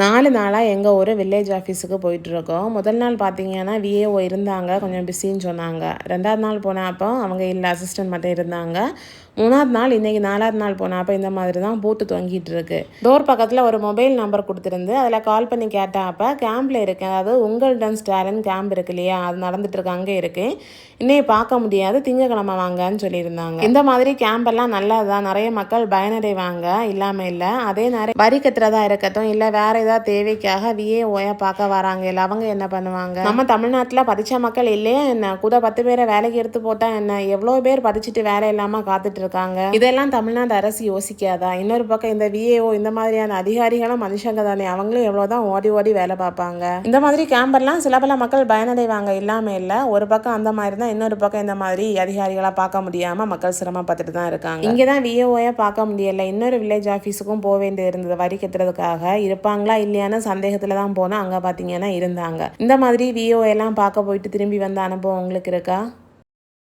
நாலு நாளாக எங்கள் ஊர் வில்லேஜ் ஆஃபீஸுக்கு போயிட்டுருக்கோம். முதல் நாள் பார்த்தீங்கன்னா விஏஓ இருந்தாங்க. கொஞ்சம் பிஸின்னு சொன்னாங்க. ரெண்டாவது நாள் போனப்போ அவங்க இல்லை அசிஸ்டன்ட் மட்டும் இருந்தாங்க. மூணாவது நாள் இன்றைக்கி நாலாவது நாள் போனப்போ இந்த மாதிரி தான் பூத்து தொங்கிட்டு இருக்கு டோர் பக்கத்தில் ஒரு மொபைல் நம்பர் கொடுத்துருந்து அதில் கால் பண்ணி கேட்டப்ப கேம்பில் இருக்கேன். அதாவது உங்கள் டன்ஸ் டேலண்ட் கேம்ப் இருக்கு இல்லையா? அது நடந்துட்டுருக்கு அங்கே இருக்கு. இன்னைக்கு பார்க்க முடியாது. திங்கக்கிழமை வாங்கன்னு சொல்லியிருந்தாங்க. இந்த மாதிரி கேம்ப் எல்லாம் நல்லதுதான். நிறைய மக்கள் பயனடைவாங்க. இல்லாமல் இல்லை. அதே நேரம் வரி கட்டுறதா இருக்கட்டும் இல்லை வேற ஏதாவது தேவைக்காக விஏஓய பார்க்க வராங்க. இல்லை அவங்க என்ன பண்ணுவாங்க? நம்ம தமிழ்நாட்டில் படித்த மக்கள் இல்லையே என்ன? கூட பத்து பேரை வேலைக்கு எடுத்து போட்டால் என்ன? எவ்வளோ பேர் படிச்சுட்டு வேலை இல்லாமல் காத்துட்டு இருக்காங்க இதெல்லாம் தமிழ்நாடு அரசு யோசிக்காதா? இன்னொரு பக்கம் இந்த விஏஓ இந்த மாதிரியான அதிகாரிகளும் மனுஷங்க தானே. அவங்களும் எவ்வளவுதான் ஓடி ஓடி வேலை பார்ப்பாங்க. இந்த மாதிரி கேம்பெல்லாம் சில பல மக்கள் பயனடைவாங்க. இல்லாமல் இல்லை. ஒரு பக்கம் அந்த மாதிரி தான் இன்னொரு பக்கம் இந்த மாதிரி அதிகாரிகளாக பார்க்க முடியாமல் மக்கள் சிரமப்பட்டுட்டு தான் இருக்காங்க. இங்கே தான் விஏஓயை பார்க்க முடியல. இன்னொரு வில்லேஜ் ஆஃபீஸுக்கும் போக வேண்டியது இருந்தது. வரி கட்டுறதுக்காக. இருப்பாங்களா இல்லையான்னு சந்தேகத்தில் தான் போனால் அங்கே பார்த்தீங்கன்னா இருந்தாங்க. இந்த மாதிரி விஓ எல்லாம் பார்க்க போயிட்டு திரும்பி வந்த அனுபவம் உங்களுக்கு இருக்கா?